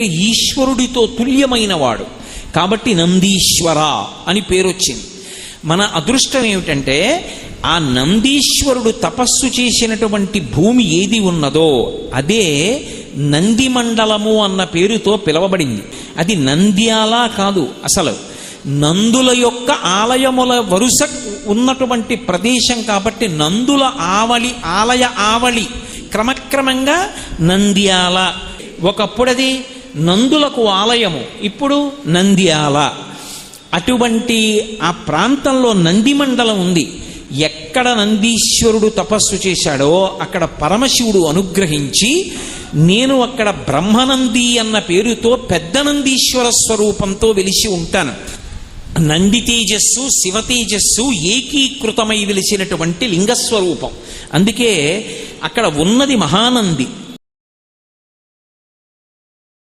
ఈశ్వరుడితో తుల్యమైన వాడు కాబట్టి నందీశ్వర అని పేరు వచ్చింది మన అదృష్టం ఏమిటంటే ఆ నందీశ్వరుడు తపస్సు చేసినటువంటి భూమి ఏది ఉన్నదో అదే నందిమండలము అన్న పేరుతో పిలవబడింది. అది నంద్యాల కాదు అసలు. నందుల యొక్క ఆలయముల వరుస ఉన్నటువంటి ప్రదేశం కాబట్టి నందుల ఆవలి ఆలయ ఆవళి క్రమక్రమంగా నంద్యాల. ఒకప్పుడది నందులకు ఆలయము. ఇప్పుడు నంద్యాల. అటువంటి ఆ ప్రాంతంలో నంది మండలం ఉంది. ఎక్కడ నందీశ్వరుడు తపస్సు చేశాడో అక్కడ పరమశివుడు అనుగ్రహించి నేను అక్కడ బ్రహ్మనంది అన్న పేరుతో పెద్ద నందీశ్వర స్వరూపంతో వెలిసి ఉంటాను. నంది తేజస్సు శివ తేజస్సు ఏకీకృతమై వెలిసినటువంటి లింగస్వరూపం. అందుకే అక్కడ ఉన్నది మహానంది.